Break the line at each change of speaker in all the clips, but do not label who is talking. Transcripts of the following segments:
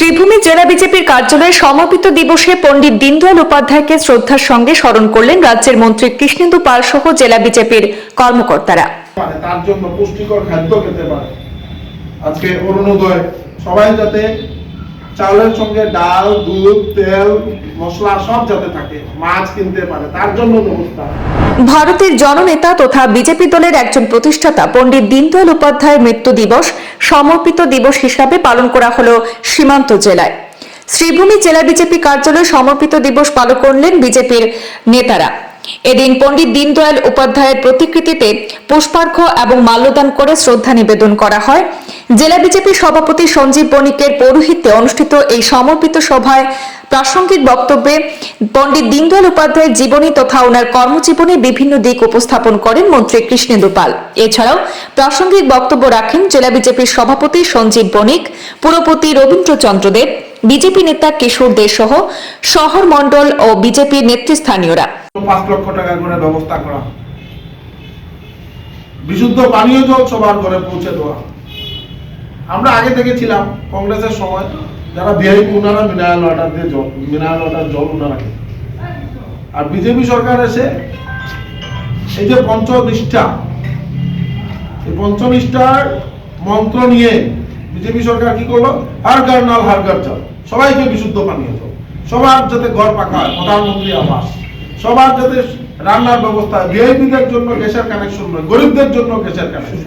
ত্রিভূমি জেলা বিজেপির কার্যালয়ে সমাপিত দিবসে পণ্ডিত দীনদয়াল উপাধ্যায়কে শ্রদ্ধার সঙ্গে স্মরণ করলেন রাজ্যের মন্ত্রী কৃষ্ণেন্দু পাল সহ জেলা বিজেপির কর্মকর্তারা
মানে তার জন্য পুষ্টিকর খাদ্য খেতে পারে আজকে অরুণোদয় সবাই যাতে চাউলের সঙ্গে ডাল দুধ তেল মশলা সব যাতে থাকে মাছ কিনতে পারে তার জন্য ব্যবস্থা
ভারতের জননেতা তথা বিজেপি দলের একজন প্রতিষ্ঠাতা পণ্ডিত দীনদয়াল উপাধ্যায়ের মৃত্যু দিবস সমর্পিত দিবস হিসাবে পালন করা হল সীমান্ত জেলায় শ্রীভূমি জেলা বিজেপি কার্যালয়ে সমর্পিত দিবস পালন করলেন বিজেপির নেতারা এদিন পণ্ডিত দীনদয়াল উপাধ্যায়ের প্রতিকৃতিতে পুষ্পার্ঘ্য এবং মাল্যদান করে শ্রদ্ধা নিবেদন করা হয় জেলা বিজেপি সভাপতি সঞ্জীব বণিকের পৌরোহিত্যে অনুষ্ঠিত এই সমর্পিত সভায় প্রাসঙ্গিক বক্তব্যে পণ্ডিত দীনদয়াল উপাধ্যায়ের জীবনী তথা ওনার কর্মজীবনে বিভিন্ন দিক উপস্থাপন করেন মন্ত্রী কৃষ্ণেন্দু পাল এছাড়াও প্রাসঙ্গিক বক্তব্য রাখেন জেলা বিজেপির সভাপতি সঞ্জীব বণিক পুরপতি রবীন্দ্র চন্দ্রদেব বিজেপি নেতা কিশোর দে সহ শহর মণ্ডল ও বিজেপির নেতৃস্থানীয়রা
পাঁচ লক্ষ টাকা করে ব্যবস্থা করা বিশুদ্ধ পানীয় জল সবার ঘরে পৌঁছে দেওয়া আমরা আগে থেকে ছিলাম কংগ্রেসের সময় যারা ভিআইপি উনারা মিনারেল ওয়াটার দিয়ে জল মিনারেল ওয়াটার জল উনারা আর বিজেপি সরকার এসে এই যে পঞ্চনিষ্ঠা এই পঞ্চনিষ্ঠার মন্ত্র নিয়ে বিজেপি সরকার কি করলো হার গার নাল হার গার জল সবাইকে বিশুদ্ধ পানীয় জল সবার যাতে ঘর পাকা প্রধানমন্ত্রী আবাস সবার যাতে রান্নার ব্যবস্থা ভিআইপিদের জন্য গ্যাসের কানেকশন নয় গরিবদের জন্য গ্যাসের কানেকশন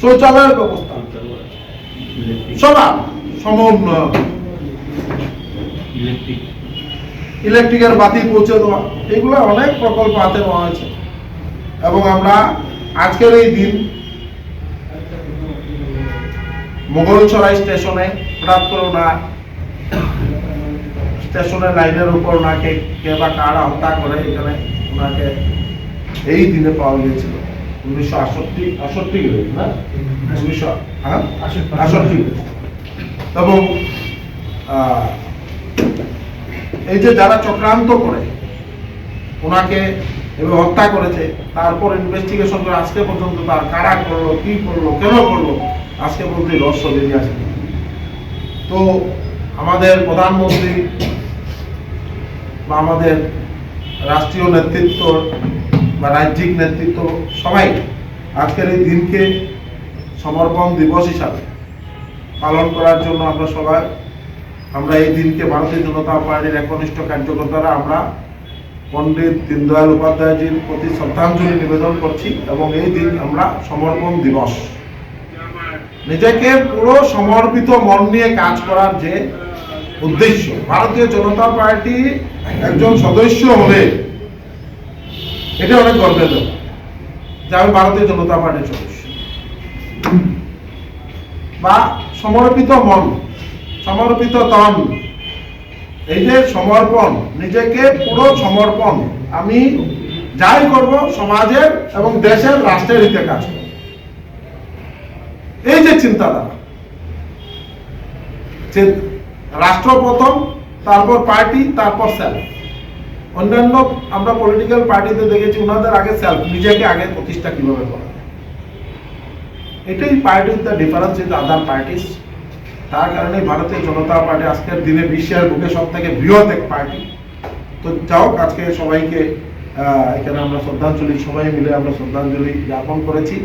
শৌচালয়ের ব্যবস্থা সবার সমন্বয় ইলেকট্রিকের বাতি পৌঁছে দেওয়া এগুলো অনেক প্রকল্প হাতে নেওয়া হয়েছে এবং আমরা আজকের এই দিন মোগলছড়াই স্টেশনে প্রাপ্তরা স্টেশনের লাইনের উপর ওনাকে কে বা কারা হত্যা করে এখানে ওনাকে এই দিনে পাওয়া গিয়েছিল উনিশশো আটষট্টি আটষট্টি না উনিশশো হ্যাঁ? আটষট্টি এবং এই যে যারা চক্রান্ত করে ওনাকে এবং হত্যা করেছে তারপর ইনভেস্টিগেশন করে আজকে পর্যন্ত তার কারা করলো কি করলো কেন করলো আজকে পর্যন্ত রহস্য বেরিয়ে আসে তো আমাদের প্রধানমন্ত্রী বা আমাদের রাষ্ট্রীয় নেতৃত্ব বা রাজ্যিক নেতৃত্ব সবাই আজকের এই দিনকে সমর্পণ দিবস হিসাবে পালন করার জন্য আমরা সবাই আমরা এই দিনকে ভারতীয় জনতা পার্টির একনিষ্ঠ কার্যকর্তারা আমরা পণ্ডিত দীনদয়াল উপাধ্যায়জির প্রতি শ্রদ্ধাঞ্জলি নিবেদন করছি এবং এই দিন আমরা সমর্পণ দিবস নিজেকে পুরো সমর্পিত মন নিয়ে কাজ করার যে উদ্দেশ্য ভারতীয় জনতা পার্টি একজন সদস্য হলে এটা অনেক গর্বের ব্যাপার যে আমি ভারতীয় জনতা পার্টির সদস্য বা সমর্পিত মন সমর্পিত তন এই যে সমর্পণ নিজেকে পুরো সমর্পণ আমি যাই করব সমাজের এবং দেশের রাষ্ট্রের হিতে কাজ করব এই যে চিন্তাধারা রাষ্ট্র প্রথম তারপর পার্টি তারপর সেলফ অন্যান্য আমরা পলিটিক্যাল পার্টিতে দেখেছি ওনাদের আগে সেলফ নিজেকে আগে প্রতিষ্ঠা কিভাবে করা এটাই party the difference with other parties তার কারণে ভারতীয় জনতা পার্টি আজকের দিনে বিশ্বের বুকে সব থেকে বৃহৎ এক পার্টি তো যাও আজকে সবাইকে এখানে আমরা শ্রদ্ধাঞ্জলি সবাই মিলে আমরা শ্রদ্ধাঞ্জলি জ্ঞাপন করেছি